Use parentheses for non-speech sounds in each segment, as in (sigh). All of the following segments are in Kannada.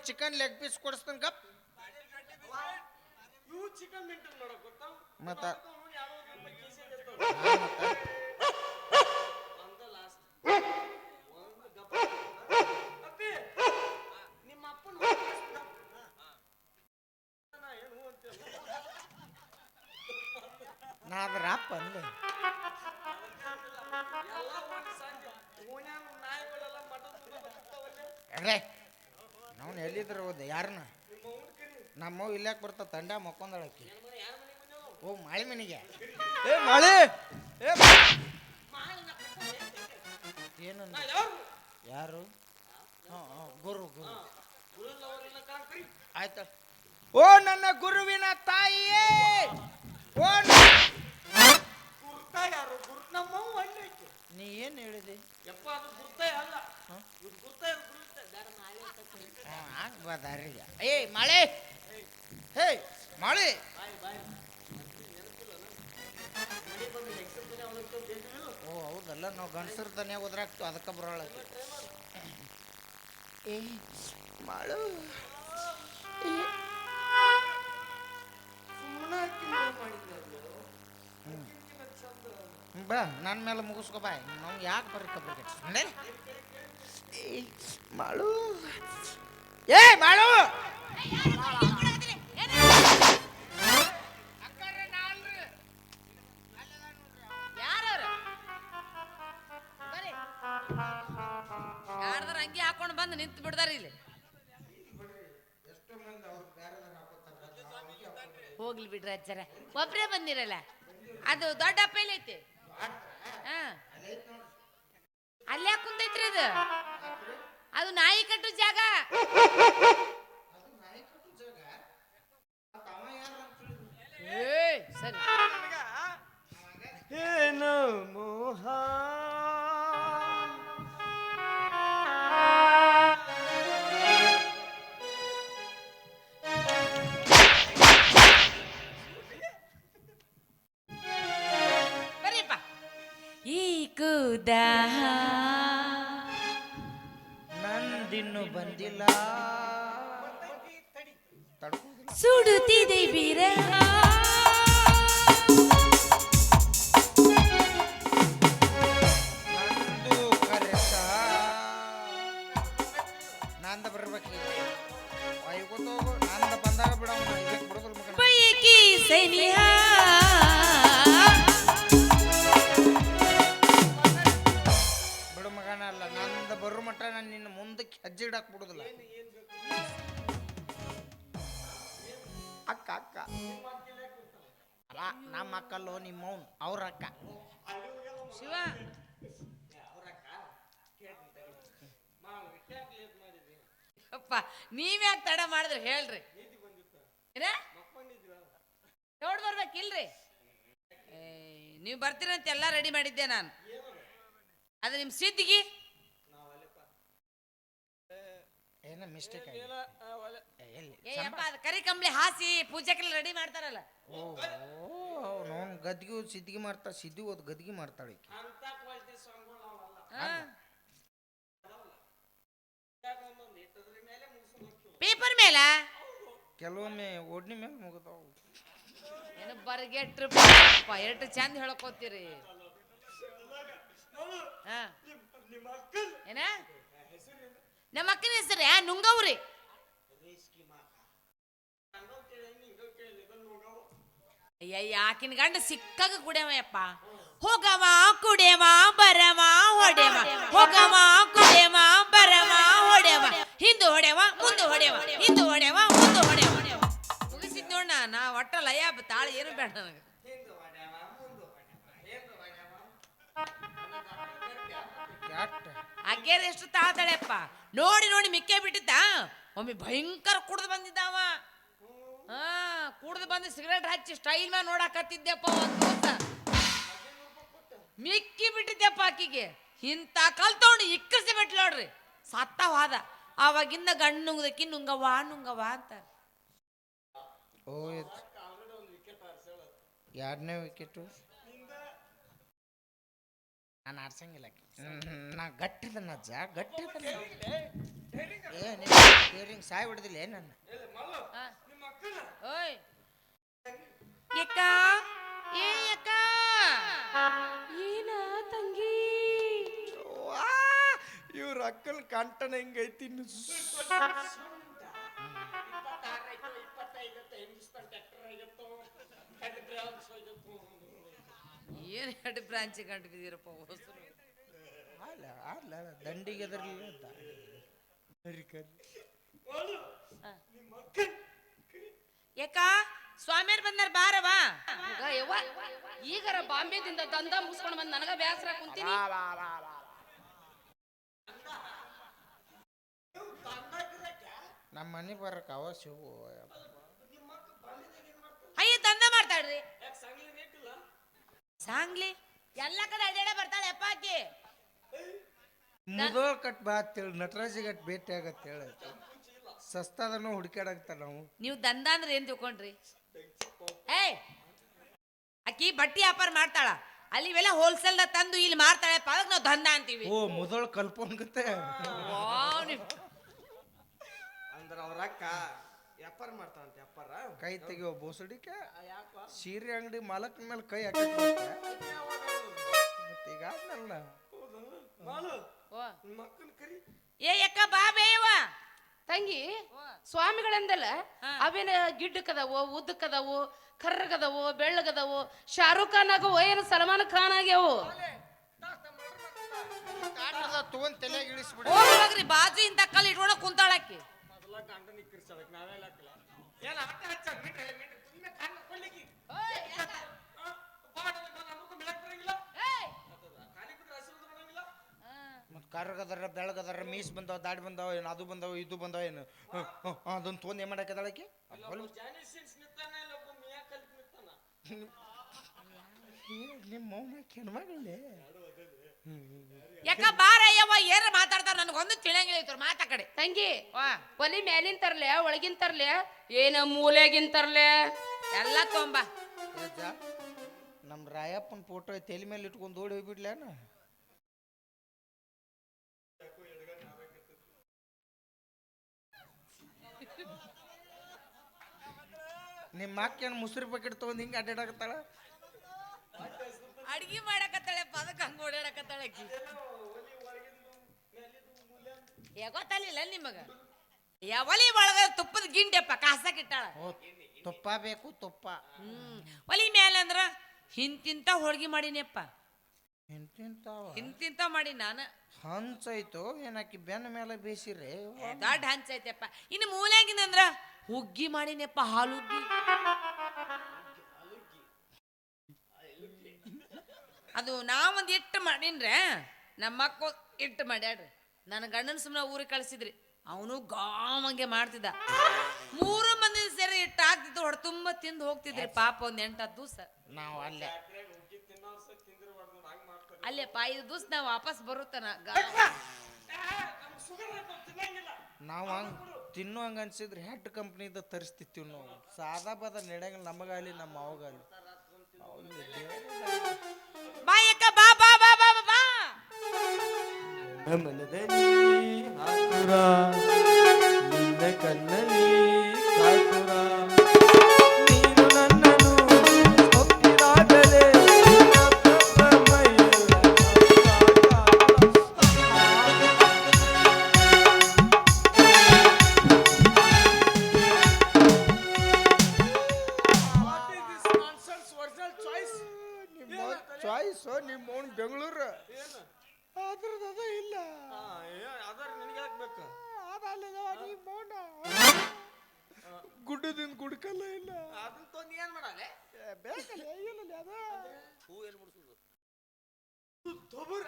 ನಿನಗೊಂದು ಚಿಕನ್ ಲೆಗ್ ಪೀಸ್ ಕೊಡಿಸ್ತೀನಿ ಗಪ್. ಮತ್ತ ಹೋದೆ ಯಾರನ್ನ ನಮ್ಮವ್ ಇಲ್ಲಾಕ್ ಬರ್ತಾವ ತಂಡ ಮಕ್ಕೊಂದಳಕಿ ನನ್ನ ಮನೆ ಯಾರ ಮನೆಗೆ. ಬಂದೆವು ಓ ಮಾಳಿ! ಮನೆಗೆ ಏ ಮಾಳಿ ಏನು ಯಾರು? ಗುರು ಗುರು. ಆಯ್ತ. ಓ ನನ್ನ ಗುರುವಿನ ತಾಯಿಯೇ! ಓ ನ- ಏನು ಹೇಳಿದೆ? ಯಪ್ಪ ಅದು ಗುರ್ತ ಅಲ್ಲ. ನೆನಪಿಲ್ಲ ಮನೆ ಬಂದು ಮಳೆ. ಅವಲಕ್ಕಿ ಮಳೆ. ಓ, ಹೌದಲ್ಲ, ನಾವು ಗಂಡಸರ ತನೇ ಹೋದ್ರಾಗ್ತು ಅದಕ್ಕೆ ಬರೋಳ ಏ ಚಂದ ಬಾ ನನ್ನ ಮೇಲೆ ಮುಗಿಸ್ಕೊ ಬಾ. ನಾವು ಯಾಕೆ ಬರ್ರಿ ಏ ಮಾಳು ಏ ಮಾಳು ಅಂಗಿ ಹಾಕೊಂಡು ಬಂದು ನಿಂತು ಬಿಡ್ದಾರ ಇಲ್ಲಿ. ಹೋಗ್ಲಿ ಬಿಡ್ರಿ ಅಜ್ಜರ. ಒಬ್ರೇ ಬಂದಿರಲ್ಲ. ಅದು ದೊಡ್ಡ ಅಪ್ಪ ಐತಿ ಹಾ. ಅಲ್ಲೇ ಕುಂತೈತ್ರಿ ಅದು ಅದು ನಾಯಿ ಕಟ್ಟು ಜಾಗ. ಏನು ಮೋಹ? ಬರ್ರಿಪ್ಪ ಈ ಕೂದ ನಂದಿನ್ನು ಬಂದಿಲ್ಲ. ಸುಡುತ್ತಿದೆ ಬಿರಹ ಬರೋ ಮಟ್ಟ ನಾನು ನಿನ್ನ ಮುಂದಕ್ಕೆ ಹೆಜ್ಜೆ ಇಡಕ್ ಬಿಡುದಿಲ್ಲ ಅಕ್ಕ ಅಕ್ಕ. ಅಲ್ಲ ನಮ್ಮ ಅಕ್ಕಲ್ಲೋ ನಿಮ್ಮವನು ಅವ್ರ ಅಕ್ಕ. ಶಿವ. ಅಪ್ಪ ನೀವ್ಯಾಕೆ ತಡ ಮಾಡಿದ್ರಿ ಹೇಳ್ರಿ. ಏನ? ನೋಡ್ ಬರ್ಬೇಕಿಲ್ರಿ ಏ, ನೀವ್ ಬರ್ತೀರಂತ ಎಲ್ಲ ರೆಡಿ ಮಾಡಿದ್ದೆ ನಾನು. ಅದು ನಿಮ್ ಸಿದ್ಧಿಗಿ? ಏನ ಮಿಸ್ಟೇಕ್ ಅದು ಕರಿ ಕಂಬ್ಳಿ ಹಾಸಿ ಪೂಜೆಗೆಲ್ಲ ರೆಡಿ ಮಾಡ್ತಾರಲ್ಲ ಓ ನೋನ್ ಗದ್ಗಿ ಓದ್ ಸಿದ್ಗಿ ಮಾಡ್ತಾ ಸಿದ್ದಿ ಓದ್ ಗದ್ಗಿ ಮಾಡ್ತಾಳೆ ಈಕಿ ಅಂತ ಕ್ವಾಲಿಟಿ ಸಾಂಗ್ಗಳು ಅವಲ್ಲ ಹಾ. ಒಂದೊಂದು ಇಟ್ಟದ್ರ ಮೇಲೆ ಮುಗಿಸ್ಕೊಂಡು ಹೋಗ್ತೀವಿ ಪೇಪರ್ ಮೇಲ ಕೆಲವೊಮ್ಮೆ ಓಡ್ನಿ ಮೇಲೆ ಮುಗಿದಾವು ಏನು ಬರ್ಗೆಟ್ರು ಎಷ್ಟು ಚಂದ ಹೇಳ್ಕೊತೀರಿ ಹಾ ನಿಮ್ಮ ಅಕ್ಕನ ಏನ ನಮ್ಮ ಅಕ್ಕನ ಹೆಸರು ಯಾ ನುಂಗವ್ರಿ. ರೇಸ್ಕಿ ಮಾಕ ಹಂಗವ್ ಕೇಳಿ ಹಿಂಗವ್ ಕೇಳಿ ಇದನ್ನ ಹೋಗವ ಅಯ್ಯಯ್ಯ, ಆಕಿನ ಗಂಡ ಸಿಕ್ಕಾಗ ಕುಡಿಯವ ಹೋಗವ ಕುಡಿಯವ ಬರವ ಹೊಡೆವ ಹೋಗವ ಕುಡಿಯವ ಬರವ ಹೊಡೆವ ಹಿಂದು ಹೊಡೆವ ಮುಂದೆ ಹೊಡೆವ ಹಿಂದು ಹೊಡೆವ ಮುಂದೆ ಹೊಡೆವ ಮುಗಿಸಿದ್ ನೋಡ ನಾ ಒಟ್ಟ ಲಯ ತಾಳಿ ಏನು ಬೇಡ ನನಗೆ. ಅಗ್ಗೇದ ಎಷ್ಟು ತಾಳ್ತಾಳೆಪ್ಪ ನೋಡಿ ನೋಡಿ ಮಿಕ್ಕೇ ಬಿಟ್ಟಿದ್ದ? ಒಮ್ಮೆ ಭಯಂಕರ ಕುಡ್ದು ಬಂದಿದ್ದಾವ. ಹಾ ಕುಡ್ದು ಬಂದು ಸಿಗರೇಟ್ ಹಚ್ಚಿ ಸ್ಟೈಲ್ ಮ್ಯಾಗ ನೋಡಾಕತ್ತಿದ್ದೆಪ್ಪ ಅಂತ ಮಿಕ್ಕಿ ಬಿಟ್ಟಿದ್ದೆಪ್ಪ ಆಕಿಗೆ. ಇಂಥ ತಗೊಂಡು ಇಕ್ಕಿಸಿ ಬಿಟ್ಲು ನೋಡ್ರಿ. ಸತ್ತವಾದ ಹೋದ ಆವಾಗಿಂದ ಗಂಡು ನುಂಗದಕ್ಕಿ ನುಂಗವ್ವ ನುಂಗವ್ವ ಅಂತ. ಓ ಎರಡನೇ ವಿಕೆಟು ನಾನು ಆಡ್ಸಂಗಿಲ್ಲ. ನಾ ಗಟ್ಟಿದನ ನಜ್ಜ ಗಟ್ಟಿದನ ಏ ನೀವು ಸಾಯ್ ಬಿಡುದಿಲ್ಲ ಏನು ನನ್ನ? ಓಯ್. ಯಕ್ಕ ಏ ಯಕ್ಕ ಏನ ತಂಗಿ? ಇವ್ರ ಅಕ್ಕಲ್ ಕಂಟನ ಹೆಂಗೈತಿ ಇನ್ನು ಇಪ್ಪತ್ತಾರೈತು ಇಪ್ಪತ್ತೈದತ್ತು ಹಿಂದೂಸ್ತಾನ್ ಟ್ರ್ಯಾಕ್ಟರ್ ಆಗಿತ್ತು ಹೋಗಿತ್ತು ಏನ್ ಎರಡು ಬ್ರಾಂಚ್ ಬಿದ್ದೀರಪ್ಪ ಹೊಸರು? ಅಲ್ಲ ಅಲ್ಲ ದಂಡಿಗೆ ಎದರ್ಲಿಲ್ಲ ಅಂತ. ಕರಿ. ಕರಿ ಯಾಕ? ಸ್ವಾಮಿಯರ್ ಬಂದಾರ ಬಾರವಾ ಮಗ ಯವ್ವ? ಈಗರ ಬಾಂಬೆದಿಂದ ದಂಧ ಮುಗಿಸ್ಕೊಂಡು ಬಂದು ನನಗ ಬೇಸರ ಕುಂತೀನಿ. ನಮ್ಮ ಮನೆ ಬರಕ್ಕೆ ಅವ ಶಿವು ಸಾಂಗ್ಲಿ? ಎಲ್ಲ ಕಡೆ ಅಡ್ಡಾಡ ಬರ್ತಾಳೆ ಅಪ್ಪ ಆಕಿ ಮುದೋ ಕಟ್ ಬಾ ಅಂತೇಳಿ ನಟರಾಜಿ ಗಟ್ ಭೇಟಿ ಆಗತ್ತೆ ಹೇಳ. ಸಸ್ತಾದನು ಹುಡುಕಾಡಕ್ತ ನಾವು. ನೀವು ದಂದ ಅಂದ್ರೆ ಏನ್ ತಿಳ್ಕೊಂಡ್ರಿ? ಏಯ್! ಆಕಿ ಬಟ್ಟಿ ವ್ಯಾಪಾರ ಮಾಡ್ತಾಳ. ಅಲ್ಲಿ ಇವೆಲ್ಲ ಹೋಲ್ಸೇಲ್ ತಂದು ಇಲ್ಲಿ ಮಾರ್ತಾಳೆ ಅದಕ್ಕೆ ನಾವು ದಂದ ಅಂತೀವಿ. ಓ ಮುದೋಳ್ ಕಲ್ಪೋನ್ಗತ್ತೆ. ವಾವ್, ನೀವ್- ಅಂದ್ರ ಅವ್ರ ಅಕ್ಕ ವ್ಯಾಪಾರ ಮಾಡ್ತಾನಂತೆ ವ್ಯಾಪಾರ. ಕೈ ತೆಗಿಯೋ ಬೋಸಡಿಕೆ ಸೀರೆ ಅಂಗಡಿ ಮಾಲಕ್ ಮೇಲೆ ಕೈ ಹಾಕಿ ಈಗ ಆದ್ನಲ್ಲ ಮಾಲು ಓ. ಮಕ್ಕನ್ ಕರಿ. ಏ ಯಕ್ಕ ಬಾ ಬೇವ ತಂಗಿ ಸ್ವಾಮಿಗಳಂದಲ್ಲ ಅವೇನ ಗಿಡ್ಡಕ್ಕದವು ಉದ್ದಕ್ಕದವು ಕರ್ರಗದವು ಬೆಳ್ಳಗದವು ಶಾರುಖ್ ಖಾನ್ ಆಗವು ಏನು ಸಲ್ಮಾನ್ ಖಾನ್ ಆಗ್ಯಾವು. ತಗೊಂಡ್ ತಲೆಗೆ ಇಳಿಸ್ಬಿಡ. ಹೋಗ್ರಿ ಬಾಜು ಇಂತ ಕಲ್ ಇಟ್ಕೊಂಡ ಕುಂತಾಳಕ್ಕಿ. ಮೊದಲ ಗಂಡನಿಗೆ ಕಿರ್ಸಳಕ್ ನಾವೆಲ್ಲ ಹಾಕಲ್ಲ. ಏನ ಅಟ್ಟ ಹಚ್ಚ ಸುಮ್ಮನೆ ಕಾರಣ ಖಾಲಿ ಬಿಟ್ರೆ ಹಸಿರು ಬರಂಗಿಲ್ಲ. ಮತ್ ಕರ್ಗದರ ಬೆಳಗದರ ಮೀಸ್ ಬಂದಾವ ದಾಡಿ ಬಂದಾವ ಏನು ಅದು ಬಂದಾವ ಇದು ಬಂದಾವ ಏನು? ಅದನ್ನ ತೊಗೊಂಡ್ ಏನ್ ಮಾಡಕ್ಕೆ ನಿಂತಾನ? (laughs) ಇಲ್ಲ ಒಬ್ಬ ಮಿಯಾ ಕಲ್ತ್ ನಿಂತಾನ ನಿಮ್ಮ ಅಕ್ಕ ಹೆಣ್ಮಗಳೇ ಯಾಕ ಬಾರ ಯವ್ವ ಏನ ಮಾತಾಡ್ತಾರ ನನಗೊಂದು ತಿಳಿಯಂಗಿಲ್ಲ ಇವ್ರ ಮಾತಾ ಕಡೆ. ತಂಗಿ ವಾ. ಒಲಿ ಮ್ಯಾಲಿನ ತರ್ಲೆ ಒಳಗಿನ ತರ್ಲೆ ಏನ ಮೂಲೆಗಿನ ತರ್ಲೆ? ಎಲ್ಲ ತೊಂಬ. ನಮ್ಮ ರಾಯಪ್ಪನ ಫೋಟೋ ತಲೆ ಮೇಲೆ ಇಟ್ಕೊಂಡು ಓಡಿ ಹೋಗ್ಬಿಡ್ಲೇನ ನಿಮ್ಮ ಅಕ್ಕೇನು ಮುಸ್ರಿ ಪ್ಯಾಕೆಟ್ ತೊಗೊಂಡು ಹಿಂಗೆ ಅಡ್ಡಾಡಕತ್ತಾಳ? ಅಡ್ಗಿ ಮಾಡಕತ್ತಾಳೆ ಅದಕ್ಕೆ ಹಂಗ ಓಡಾಡಕತ್ತಾಳೆ ಆಕಿ. ಏ ಗೊತ್ತಲ್ಲಿಲ್ಲ ನಿಮಗ? ಯಾವಲಿ ಒಳಗ ತುಪ್ಪದ ಗಿಂಡೆಪ್ಪ ಕಾಸಕ್ಕಿಟ್ಟಾಳ ಓ ತುಪ್ಪ ಬೇಕು ತುಪ್ಪ. ಹ್ಮ್ ಒಲಿ ಮ್ಯಾಲ ಅಂದ್ರ ಹಿಂತಿಂತ ಹೋಳ್ಗಿ ಮಾಡಿನಿಯಪ್ಪ ಹಿಂತಿಂತ ಹಿಂತಿಂತ ಮಾಡಿ ನಾನು. ಹಂಚೈತು ಏನಾಕಿ ಬೆನ್ನ ಮೇಲೆ ಬೇಸಿರಿ ದೊಡ್ಡ ಹಂಚೈತೆಪ್ಪ. ಇನ್ನು ಮೂಲ್ಯಾಗಿನ ಅಂದ್ರ ಹುಗ್ಗಿ ಮಾಡಿನಪ್ಪ ಹಾಲು ಅದು ನಾವೊಂದು ಇಟ್ಟು ಮಾಡಿನ್ರೆ? ನಮ್ಮ ಅಕ್ಕ ಇಟ್ಟು ಮಾಡ್ಯಾಡ್ರಿ ನನ್ನ ಗಂಡನ ಸುಮ್ಮನೆ ಊರಿಗೆ ಕಳಿಸಿದ್ರಿ. ಅವನು ಗಾಮಂಗೆ ಮಾಡ್ತಿದ್ದ. ಮೂರು ಮಂದಿ ಸೇರಿ ಇಟ್ಟು ಹಾಕ್ತಿದ್ದು ಹೊಡೆ ತುಂಬ ತಿಂದು ಹೋಗ್ತಿದ್ರಿ. ಪಾಪ ಒಂದ್ ಹತ್ತು ದಿವಸ. ನಾವು ಅಲ್ಲೇ. ಅಲ್ಲೇಪ್ಪ ಐದು ದಿವಸ ನಾವು ವಾಪಸ್ ಬರುತ್ತಾನ? ನಾವು ಹಂಗೆ ತಿನ್ನೋ ಹಂಗೆ ಅನ್ಸಿದ್ರೆ ಹೆಡ್ ಕಂಪ್ನಿದ ತರಿಸ್ತಿತ್ತು ನಾವು. ಸಾದಾ ಬಾದ ನಡೆಯಂಗಿಲ್ಲ ನಮಗಾಗಲಿ ನಮ್ಮ ಅವಗಾಲಿ ಗಮನದಲ್ಲಿ ಹಾಕುರ. ನಿನ್ನ ಕಣ್ಣಲ್ಲಿ ಗುಡ್ಕಲ್ಲ ಇಲ್ಲ ಅದನ್ನ ತೊಂದು ಏನ್ ಮಾಡಲ್ಲ ಬೇಕಲ್ಲ ಇಲ್ಲ ಅದ. ಹೂ ಎಲ್ಲಿ ಮುಡ್ಸುದು? ತೊಬರ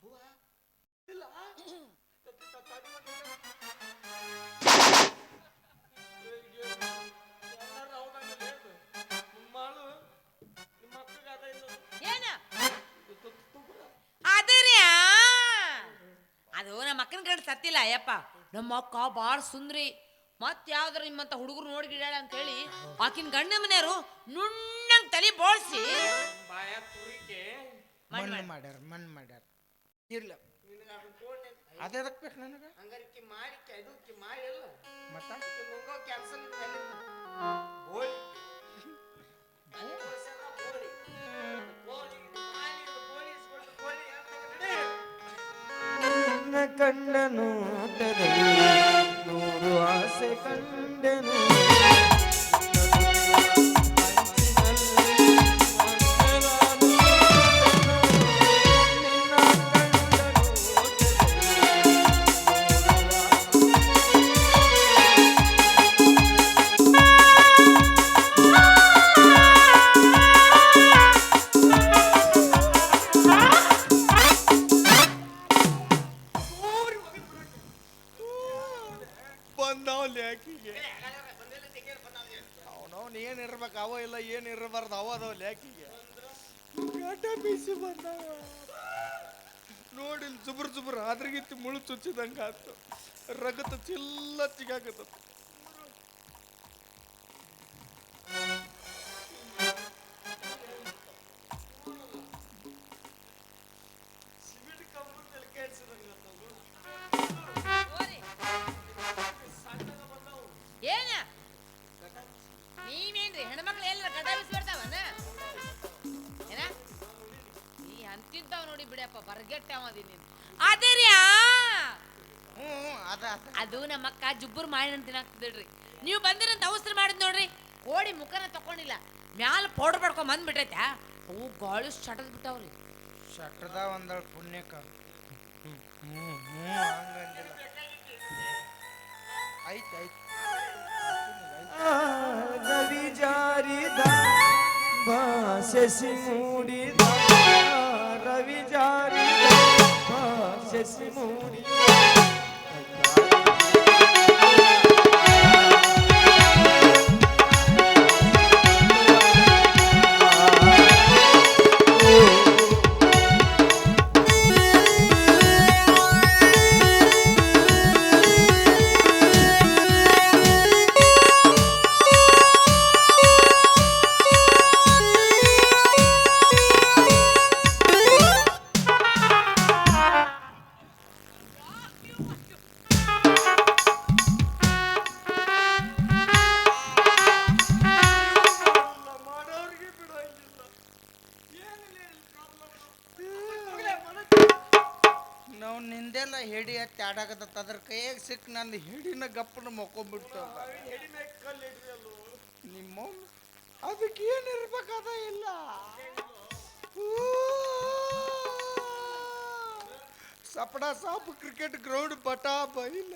ಹೂವ? ಇಲ್ಲ? ತ- ತ- ತಡಿ. ಎಲ್ಲಾರು ಏನು? ನಿಮ್ಮ ಅಕ್ಕಗೆ ಅದ ಇಲ್ಲ ಏನ ತು- ತು- ತೊಬರ. ಅದರ್ಯಾ? ಅದು ನಮ್ಮ ಅಕ್ಕನ ಕಡೆ ಸತ್ತಿಲ್ಲ ಅಯ್ಯಪ್ಪ. ನಮ್ಮ ಅಕ್ಕ ಬಾಳ ಸುಂದ್ರಿ. ಮತ್ ಯಾವ್ದಾರ ನಿಮ್ಮಂತ ಹುಡುಗರು ನೋಡಿ ಗಿಡಾಳ ಅಂತ ಹೇಳಿ ಆಕಿನ ಗಂಡ ಮನೆಯವರು ನುಣ್ಣಂಗ್ ತಲೆ ಬೋಳ್ಸಿ ಬಾಯ ತುರಿಕೆ ಮಣ್ಣ್ ಮಣ್ಣು ಮಾಡ್- ಮಾಡ್ಯಾರ ಮಣ್ಣು ಮಾಡ್ಯಾರ. ಇರ್ಲ. ಅದೇ ಅದಕ್ಕೆ ಬೇಕು ನನಗೆ? ಹಂಗಾರಿಕೆ ಮಾಡಿ ಮತ್ತ? ಮುಂಗೋ ಕೆಲಸ ಕಣ್ಣ ನೂರು ಆಸೆ ಕಂಡೆನು. ಬೀಸಿ ಬಂದ ನೋಡಿ ಜುಬ್ರ ಜುಬ್ರ ಅದ್ರಗಿತ್ತು ಮುಳು ಚುಚ್ಚಿದಂಗ ಆತು. ರಗತ ಚಿಲ್ಲ ಚಿಗಾಕತ್ತ. ಏನ? ನೀವೇನ್ರಿ ಹೆಣ್ಮಕ್ಳು ಎಲ್ಲ ಗಡ್ಡ ಅಂತಿದ್ದಾವ್ ನೋಡಿ ಬಿಡಪ್ಪ ಬರ್ಗೆಟ್ಟ ನೀನು. ಅದರ್ಯಾ ಹ್ಞೂ ಹ್ಞೂ, ಅದ ಅದ. ಅದು ನಮ್ಮಕ್ಕ ಜುಬ್ಬರ್ ಮಾಡಿ ತಿನ್ನಾಕ್ತಿದ್ರಿ ನೀವು ಬಂದಿರಂತ ಅವಸರ ಮಾಡಿದ್ ನೋಡ್ರಿ ಓಡಿ ಮುಖನ ತಕೊಂಡಿಲ್ಲ. ಮ್ಯಾಲ ಪೌಡರ್ ಪಡ್ಕೊಂಡ್ ಬಂದ್ಬಿಟ್ಟೈತೆ ಅವು ಗಾಳಿ ಶಟದ್ ಬಿಟ್ಟಾವ್ರಿ. ಸಟದ ಒಂದಳ ಪುಣ್ಯಕ ಆಯ್ತು ಆಯ್ತು ಹಂಗಂದಿಲ್ಲ ಐತ್ ಐತ್ ರವಿ ಜಾರಿದ ಭಾಷಸಿ ಮೂಡಿದ ರವಿ ಜಾರಿದ ಭಾಷಸಿ ನಾವು ನಿಂದೆಲ್ಲ ಹೆಡಿ ಹತ್ತಿ ಆಡಾಕತ್ತ ಅದ್ರ ಕೈಯಾಗ ಸಿಕ್ಕ ನನ್ನ ಹೆಡಿನ ಗಪ್ಪನ ಮಕ್ಕೊಂಬಿಡ್ತು ನಿಮ್ಮ ಅದಕ್ಕೆ ಏನಿರ್ಬೇಕಾದ ಇಲ್ಲ. ಸಪಡ ಸಾಪ್ ಕ್ರಿಕೆಟ್ ಗ್ರೌಂಡ್ ಬಟಾ ಬೈಲ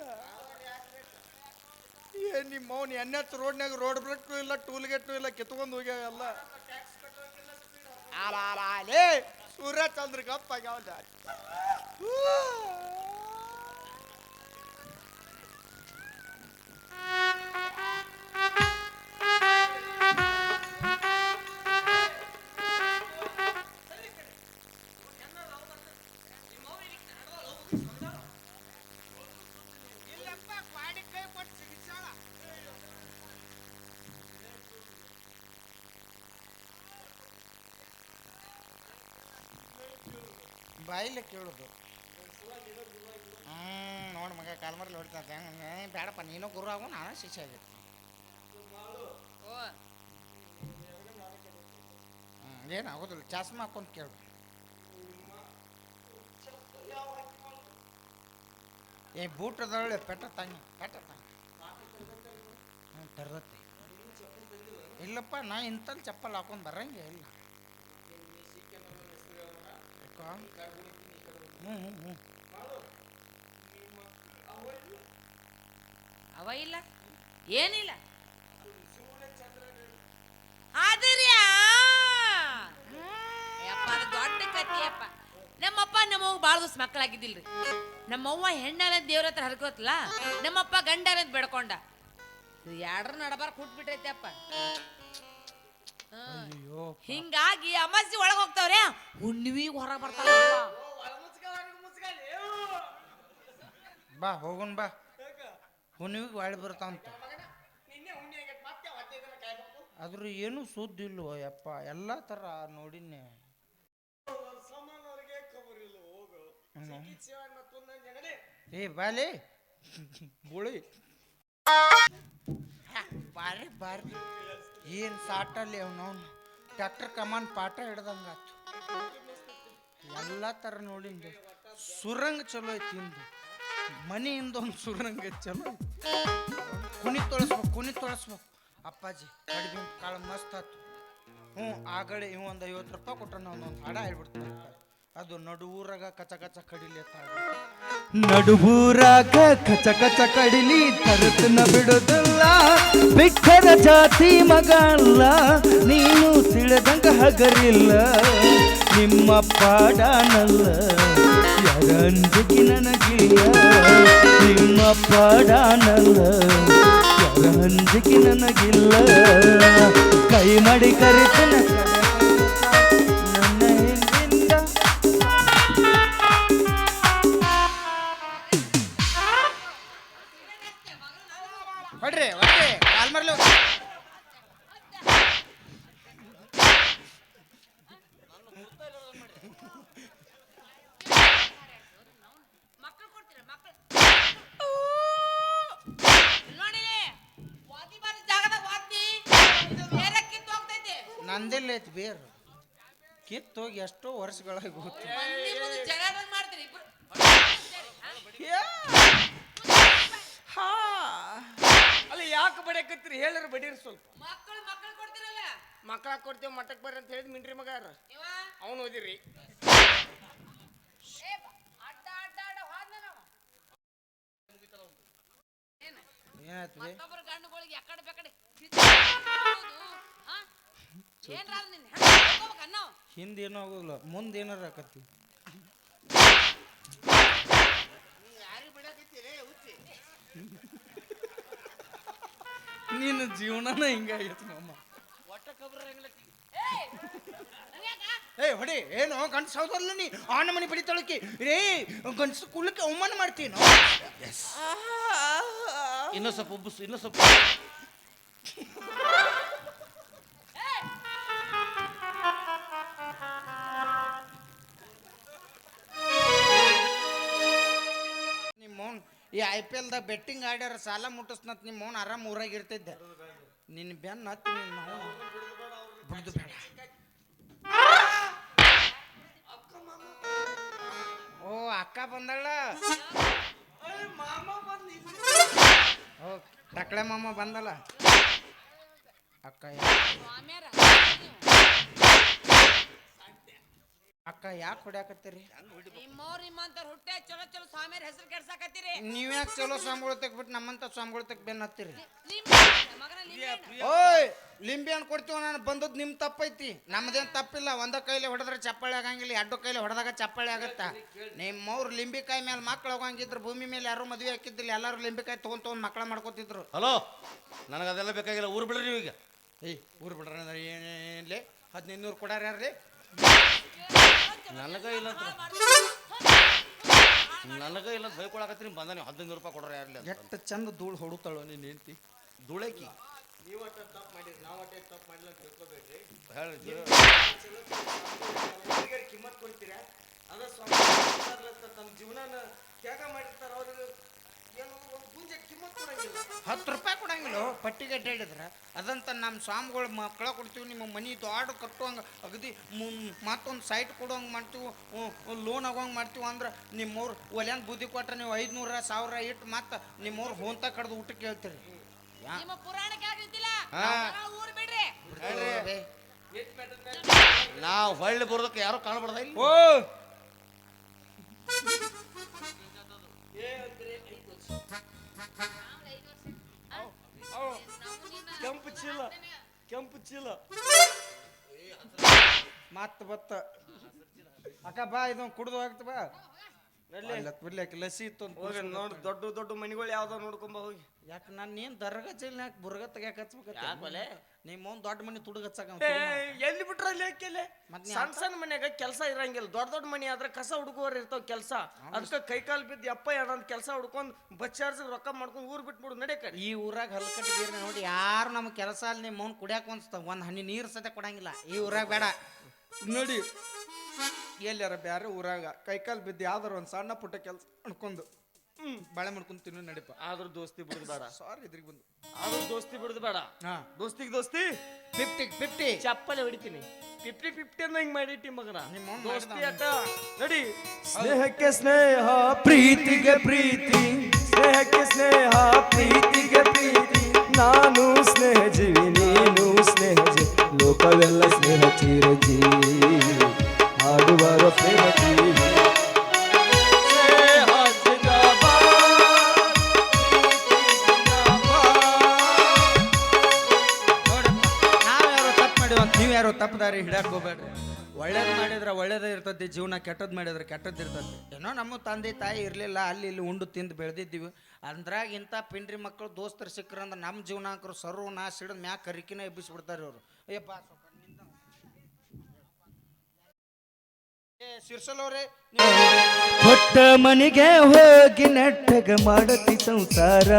ಏ ನಿಮ್ಮ ಅವ್ನು ಎನ್ ಎಚ್ ರೋಡ್ನಾಗ ರೋಡ್ ಬ್ರೇಕ್ನು ಇಲ್ಲ ಟೂಲ್ ಗೇಟು ಇಲ್ಲ ಕಿತ್ಕೊಂಡು ಹೋಗ್ಯಾವ ಎಲ್ಲ. ಆಲ ಆಲ ಆಲೇ ಸೂರ್ಯ ಚಂದ್ರ ಗಪ್ಪ ಆಗ್ಯಾವ ಬಾಯಿಲೆ ಕೇಳುದು. ನೋಡ್ ಮಗ ಕಾಲ್ಮರ್ಲಿ ಹೊಡಿತಾ ಹೆಂಗೆ ಬೇಡಪ್ಪ ನೀನು ಗುರು ಆಗು ನಾನು ಶಿಷ್ಯ ಆಗೈತಿ ಓ. ಏನು ಆಗೋದಿಲ್ಲ ಚಾಸ್ಮ ಹಾಕೊಂಡು ಕೇಳು. ಏ ಬೂಟ್ ಅದಾಳೆ ಪೆಟ್ಟ ತಂಗಿ ಪೆಟ್ಟ ತಂಗಿ. ಹ್ಞೂ ತರತ್ತೆ ಇಲ್ಲಪ್ಪ ನಾ ಇಂಥಲ್ಲಿ ಚಪ್ಪಲ್ ಹಾಕೊಂಡು ಬರಂಗೆ ಇಲ್ಲ. ಹ್ಞೂ ಹ್ಞೂ ಹ್ಞೂ ಅವ ಇಲ್ಲ? ಏನಿಲ್ಲ? ಆದರ್ಯಾ ಯಪ್ಪ ಅದು ದೊಡ್ಡ ನಮ್ಮಪ್ಪ ನಮ್ಮವ್ವ ಭಾಳ ದಿವಸ ಮಕ್ಕಳಾಗಿದ್ದಿಲ್ರಿ. ನಮ್ಮವ್ವ ಹೆಣ್ಣಲ್ಲ ದೇವ್ರ ಹತ್ರ ಹರ್ಕೋತ್ಲ ನಮ್ಮಪ್ಪ ಅಂತ ಬೆಡ್ಕೊಂಡ. ಎರಡ್ರ ನಡಬಾರ ಕುಟ್ಬಿಟ್ಟೈತೆ ಅಪ್ಪ ಹಾ. ಅಯ್ಯೋ ಹಿಂಗಾಗಿ ಅಮಾಸಿ ಒಳಗೆ ಹೋಗ್ತಾವ್ರೆ ಹುಣ್ಣಿವಿ ಹೊರಗೆ ಬರ್ತಾವ ಬಾ ಹೋಗುನ್ ಬಾ. ಹುಣ್ಣಿಗೆ ಒಳ್ಳೆ ಬರ್ತಾವಂತ ಆದ್ರೂ ಏನು ಸುದ್ದಿ ಇಲ್ವೋ ಯಪ್ಪ, ಎಲ್ಲ ಥರ ನೋಡಿನಿ ಏ, ಬಾಲಿ. ಬುಳಿ ಬಾರಿ ಬಾರಿ ಏನು ಸಾಟಲ್ಲಿ ಅವನವನು ಟ್ಯಾಕ್ಟರ್ ಕಮಾನ್ ಪಾಠ ಹಿಡ್ದಂಗಾತು ಎಲ್ಲ ಥರ ನೋಡಿಂದು ಸುರಂಗ ಚಲೋ ಐತಿ ಇಂದು ಮನೆಯಿಂದ ಒಂದು ಸುರಂಗ ಚಲೋ ಕುಣಿ ತೊಳಸ್ಬೇಕು ಕುಣಿ ತೊಳಸ್ಬೇಕು. ಅಪ್ಪಾಜಿ, ಕಡಿಮೆ ಕಾಳು ಮಸ್ತ್ ಆತು. ಹ್ಞೂ ಆಗಡೆ ಇವ್ ಒಂದು ಐವತ್ತು ರೂಪಾಯಿ ಕೊಟ್ರೆ ನಾವು ಒಂದು ಹಾಡ ಹೇಳ್ಬಿಡ್ತೀವಿ ಅದು ನಡು ಊರಾಗ ಕಚ ಕಚ ಕಡಿಲಿ ನಡು ಊರಾಗ ನಡುಬೂರಾಗ ಕಚ ಕಚ ಕಡಿಲಿ ತರತನ ಬಿಡೋದಿಲ್ಲ. ಬಿಟ್ಟರ ಜಾತಿ ಮಗ ಅಲ್ಲ ನೀನು ತಿಳಿದಂಗ ಹಗರಿಲ್ಲ. ನಿಮ್ಮ ಪಾಡಾನಲ್ಲ. ಯಾರ ಅಂಜಿಕೆ ನನಗಿಲ್ಲ. ನಿಮ್ಮ ಪಡಾನಲ್ಲ ಯಾರ ಅಂಜಿಕೆ ನನಗಿಲ್ಲ. ಕೈ ಮಾಡಿ ಕರಿತನ ಹೋಗ್ತೈತಿ ನಂದೆಲ್ಲ ಐತಿ ಬೇರು. ಕಿತ್ತೋಗಿ ಎಷ್ಟೋ ವರ್ಷಗಳಾಗಿ ಹೋಗ್ತು ಅಲ್ಲಿ ಯಾಕೆ ಬಡಿಯಕತ್ತೀರಿ ಹೇಳ್ರಿ ಬಡೀರಿ ಸ್ವಲ್ಪ. ಮಕ್ಕಳು ಕೊಡ್ತೇವೆ ಮಠಕ್ಕೆ ಬರ್ರಿ ಅಂತ ಹೇಳಿದ್ ಮಿಂಡ್ರಿ ಮಗ ಅವನು ಓದಿರಿ. ಏನಾಯ್ತು ಹಿಂದೆ ಏನೂ ಆಗೋದಿಲ್ಲ ಮುಂದೆ ಏನಾರ ಆಕತಿ ಯಾರಿಗೆ ಬಿಡಕತ್ತೀರಿ? ಹುಚ್ಚಿ. ನಿನ್ನ ಜೀವನನ ಹಿಂಗಾಗೈತಿ ಮಾಮ. ಒಟ್ಟ ಖಬರ್ ಹೆಂಗ್ಲತ್ತಿ? ಏಯ್ ನನ್ಯಾಕ ಏ ಹೊಡಿ. ಏನು ಗಂಡ ಹೌದಲ್ಲ ನೀ? ಆ ನಮನಿ ಬಡಿತಾಳಕಿ ರೇ ಗಂಡಸ ಕುಳ್ಳಕ್ಕೆ ಅವಮಾನ ಮಾಡ್ತೀನೋ ಇನ್ನೂ ಸ್ವಲ್ಪ ಉಬ್ಬಸು ಇನ್ನೂ ಸ್ವಲ್ಪ ಪಿ ಎಲ್ದಾಗ ಬೆಟ್ಟಿಂಗ್ ಆಡ್ಯಾರ ಸಾಲ ಮುಟ್ಟಿಸ್ನತ್ ನಿಮ್ಮ ಮೌನ್ ಆರಾಮ್ ಊರಾಗ ಇರ್ತಿದ್ದೆ. ನಿನ್ನ ಬೆನ್ನ ಹತ್ತಿ ನಿನ್ನ ನಾವು ಬಿಡ್ದು ಬೇಡ. ಓ ಅಕ್ಕ ಬಂದಳ? ಓ ತಕ್ಕಳೆ ಮಾಮ ಬಂದಲ್ಲ ಅಕ್ಕ ಯಾ- ಸ್ವಾಮ್ಯಾರ ಅಕ್ಕ ಯಾಕೆ ಹೊಡ್ಯಾಕತ್ತೀರಿ? ನಿಮ್ಮವ್ರ ನಿಮ್ಮಂತವ್ರು ಹುಟ್ಟೆ ಚಲೋ ಚಲೋ ಸ್ವಾಮಿಯರ ಹೆಸರು ಕೆಡ್ಸಾಕತ್ತೀರಿ. ನೀವ್ಯಾಕೆ ಚಲೋ ಸ್ವಾಮಿಗಳು ತೆಗ್ಬಿಟ್ಟು ನಮ್ಮಂತ ಸ್ವಾಮಿಗಳು ತೆಗ್ ಬೆನ್ನ ಹತ್ತೀರಿ? ಓಯ್ ಲಿಂಬೆ ಹಣ್ಣು ಕೊಡ್ತೀವಿ ನಾನು ಬಂದದ್ದು ನಿಮ್ಮ ತಪ್ಪೈತಿ. ನಮ್ದೇನು ತಪ್ಪಿಲ್ಲ ಒಂದ ಕೈಲಿ ಹೊಡೆದ್ರೆ ಚಪ್ಪಾಳೆ ಆಗಂಗಿಲ್ಲ ಎರಡು ಕೈಲಿ ಹೊಡೆದಾಗ ಚಪ್ಪಾಳೆ ಆಗತ್ತ. ನಿಮ್ಮವ್ರು ಲಿಂಬಿಕಾಯಿ ಮೇಲೆ ಮಕ್ಳು ಹೋಗಂಗಿದ್ರು ಭೂಮಿ ಮೇಲೆ ಯಾರು ಮದುವೆ ಹಾಕಿದ್ದಿಲ್ಲ ಎಲ್ಲರೂ ಲಿಂಬಿಕಾಯಿ ತೊಗೊಂಡ್ ತೊಗೊಂಡ್ ಮಕ್ಳ ಮಾಡ್ಕೋತಿದ್ರು. ಹಲೋ ನನಗೆ ಅದೆಲ್ಲ ಬೇಕಾಗಿಲ್ಲ ಊರು ಬಿಡ್ರಿ ನೀವು ಈಗ ಏಯ್ ಊರು ಬಿಡ್ರಿ ಅಂದ್ರೆ ಏನೇ ಹದಿನೈದು ನೂರು ಕೊಡಾರ ಯಾರ್ರಿ? ನನಗ ಇಲ್ಲ ನನಗ ಇಲ್ಲ ಬೈಕೊಳಕತ್ತೀನಿ ಬಂದ ನೀವು ಹದಿನೈದು ರೂಪಾಯಿ ಕೊಡ್ರಿ ಯಾರಿಲ್ಲ ಎಷ್ಟು ಚಂದ ಧೂಳು ಹೊಡುತ್ತಾಳೋ ನೀನು ಹೆಂಡ್ತಿ? ಧೂಳಕಿ. ಹೇಳಿ ಕಿಮ್ಮತ್ ಕೊಡ್ತೀರಾ? ಅದ ತಮ್ಮ ಜೀವನನ ತ್ಯಾಗ ಮಾಡಿರ್ತಾರ ಅವ್ರಿಗೆ ಹತ್ತು ರೂಪಾಯಿ ಕೊಡಂಗಿಲ್ಲ? ಪಟ್ಟಿಗೆ ಹೇಳಿದ್ರ ಅದಂತ ನಮ್ಮ ಸ್ವಾಮಿಗಳು ಮಕ್ಕಳ ಕೊಡ್ತೀವಿ ನಿಮ್ಮ ಮನೆ ದೊಡ್ಡ ಕಟ್ಟುವಂಗೆ ಅಗದಿ ಮತ್ತೊಂದು ಸೈಟ್ ಕೊಡುವಂಗೆ ಮಾಡ್ತೀವಿ ಲೋನ್ ಆಗೋಂಗೆ ಮಾಡ್ತೀವಿ ಅಂದ್ರೆ ನಿಮ್ಮವ್ರು ಒಲ್ಯಾಂಗ ಬುದ್ಧಿ ಕೊಟ್ರೆ ನೀವು ಐದುನೂರ ಸಾವಿರ ಇಟ್ಟು ಮತ್ತೆ ನಿಮ್ಮವ್ರು ಹೋಂತ ಕಡ್ದು ಊಟಕ್ಕೆ ಕೇಳ್ತೀರಿ. ನಾವು ಹೊಳ್ಳಿ ಬರೋದಕ್ಕೆ ಯಾರು ಕಾಣಬಾರ್ದ ಇಲ್ಲಿ? ಓ ಕೆಂಪು ಚೀಲ ಕೆಂಪು ಚೀಲ. ಮತ್ತೆ ಬತ್ತ. ಅಕ್ಕ ಬಾ ಇದೊಂದು ಕುಡ್ದು ಹೋಗ್ತ ಬಾ. ಬಿಡ್ಲಿ ಆಕಿ ಲಸಿ ಇತ್ತು ಅಂತ ಹೋಗಿ ನೋಡ್ ದೊಡ್ಡ ದೊಡ್ಡ ಮನಿಗಳು ಯಾವ್ದಾವ ನೋಡ್ಕೊಂಬ ಹೋಗಿ. ಯಾಕೆ ನಾನು ಏನ್ ದರ್ಗಾ ಯಾಕೆ ಬುರ್ಗ ತೆಗ್ಯಾಕ ಹಚ್ಬೇಕಲ್ಲ ನಿಮ್ಮ ಒಂದು ದೊಡ್ಡ ಮನಿ ತುಡುಗ ಹಚ್ಚಾಕ ಎಲ್ಲಿ ಬಿಟ್ರ ಅಲ್ಲಿ ಹಾಕಿಲ್ಲ ಸಣ್ಣ ಸಣ್ಣ ಮನ್ಯಾಗ ಕೆಲಸ ಇರಂಗಿಲ್ಲ. ದೊಡ್ಡ ದೊಡ್ಡ ಮನಿ ಆದ್ರೆ ಕಸ ಹುಡುಗುವರ್ ಇರ್ತಾವ ಕೆಲಸ. ಅದಕ್ಕೆ ಕೈ ಕಾಲು ಬಿದ್ದು ಅಪ್ಪ ಎರಡಂತ ಕೆಲಸ ಹುಡ್ಕೊಂಡು ಬಚ್ಚಾರ್ಸ್ ರೊಕ್ಕ ಮಾಡ್ಕೊಂಡು ಊರ್ ಬಿಟ್ಬಿಡು ನಡೆಯಕ ಈ ಊರಾಗ ಹಲ್ಕಟ್ಟಿ ಗೀರ್ನ ನೋಡಿ ಯಾರು ನಮ್ಮ ಕೆಲಸ ಅಲ್ಲಿ ನಿಮ್ಮ ಮೌನ್ ಕುಡಿಯಾಕ ಅನ್ಸ್ತಾವ ಒಂದ್ ಹನಿ ನೀರು ಸತೆ ಕೊಡಂಗಿಲ್ಲ. ಈ ಊರಾಗ ಬೇಡ. ನೋಡಿ. ಎಲ್ಲಾರ ಬ್ಯಾರೆ ಊರಾಗ? ಕೈಕಾಲ್ ಬಿದ್ದು ಯಾವ್ದಾರ ಒಂದ್ ಸಣ್ಣ ಪುಟ್ಟ ಕೆಲಸ ಅನ್ಕೊಂಡು ಹ್ಮ್ ಬಾಳೆ ಮಾಡ್ಕೊಂಡ್ ತಿನ್ನು ನಡಿಪ. ಆದ್ರೂ ದೋಸ್ತಿ ಬಿಡುದು ಬೇಡ. ಸಾರಿ ಇದ್ರಿಗೆ ಬಂದು. ಆದ್ರೂ ದೋಸ್ತಿ ಬಿಡುದು ಬೇಡ. ಹಾ. ದೋಸ್ತಿಗ್ ದೋಸ್ತಿ? ಫಿಫ್ಟಿ ಫಿಫ್ಟಿ ಚಪ್ಪಲೆ ಹೊಡಿತೀನಿ. ಫಿಫ್ಟಿ ಫಿಫ್ಟಿ ಅನ್ನ ಹಿಂಗ್ ಮಾಡಿಟ್ಟಿ ಮಗನ. ನಿಮ್ಮ ಅವ್ನ್ ದೋಸ್ತಿ ಮಾಡಿದ ಅಟ್ಟ ನಡಿ. ಸ್ನೇಹಕ್ಕೆ ಸ್ನೇಹ ಪ್ರೀತಿಗೆ ಪ್ರೀತಿ. ಸ್ನೇಹಕ್ಕೆ ಸ್ನೇಹ ಪ್ರೀತಿಗೆ ಪ್ರೀತಿ. ನಾನು ಸ್ನೇಹ ಜೀವನ ಕೆಟ್ಟದ್ದು ಮಾಡಿದ್ರೆ ಕೆಟ್ಟದ್ದು ಇರ್ತದೆ ಏನೋ ನಮ್ಮ ತಂದೆ ತಾಯಿ ಇರಲಿಲ್ಲ, ಅಲ್ಲಿ ಇಲ್ಲಿ ಉಂಡು ತಿಂದು ಬೆಳೆದಿದ್ದೀವಿ. ಅಂದ್ರಾಗ ಇಂಥ ಪಿಂಡ್ರಿ ಮಕ್ಕಳು ದೋಸ್ತರು ಸಿಕ್ಕರಂದ್ರೆ ನಮ್ಮ ಜೀವನ ಹಾಕ್ರು ಸರ್ವ ನಾಶ ಹಿಡಿದು ಮ್ಯಾಕ್ ಕರಿಕಿನ ಎಬ್ಬಿಸ್ಬಿಡ್ತಾರೆ ಇವರು. ಅಯ್ಯಪ್ಪ ಹೊಟ್ಟ ಮನೆಗೆ ಹೋಗಿ ನೆಟ್ಟಗ ಮಾಡತಿ ಸಂಸಾರ.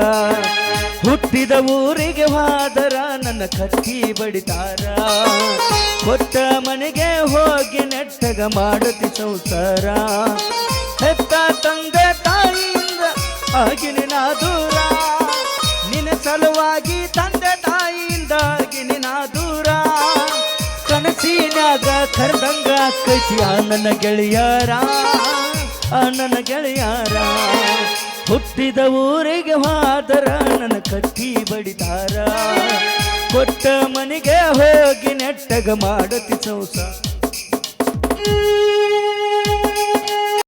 ಹುಟ್ಟಿದ ಊರಿಗೆ ಹೋದರ ನನ್ನ ಕಟ್ಟಿ ಬಡಿತಾರ. ಹೊಟ್ಟ ಮನೆಗೆ ಹೋಗಿ ನೆಟ್ಟಗ ಮಾಡತಿ ಸಂಸಾರ. ಹೆತ್ತ ತಂದೆ ತಾಯಿಯಿಂದ ಆಗಿನ ನಿನ್ನ ದೂರ ನಿನ್ನ ಸಲುವಾಗಿ ತಂದೆ ಕನಸಿನ್ಯಾಗ ಕರ್ದಂಗ ಕೈತಿ ಅನ್ನನ ನನ್ನ ಗೆಳೆಯರ, ಆ ನನ್ನ ಗೆಳೆಯರ. ಹುಟ್ಟಿದ ಊರಿಗೆ ಹಾದರ ನನ್ನ ಕಟ್ಟಿ ಬಡಿತಾರ ಕೊಟ್ಟ ಮನೆಗೆ ಹೋಗಿ ನೆಟ್ಟಗ ಮಾಡತಿ ಸಂಸಾರ.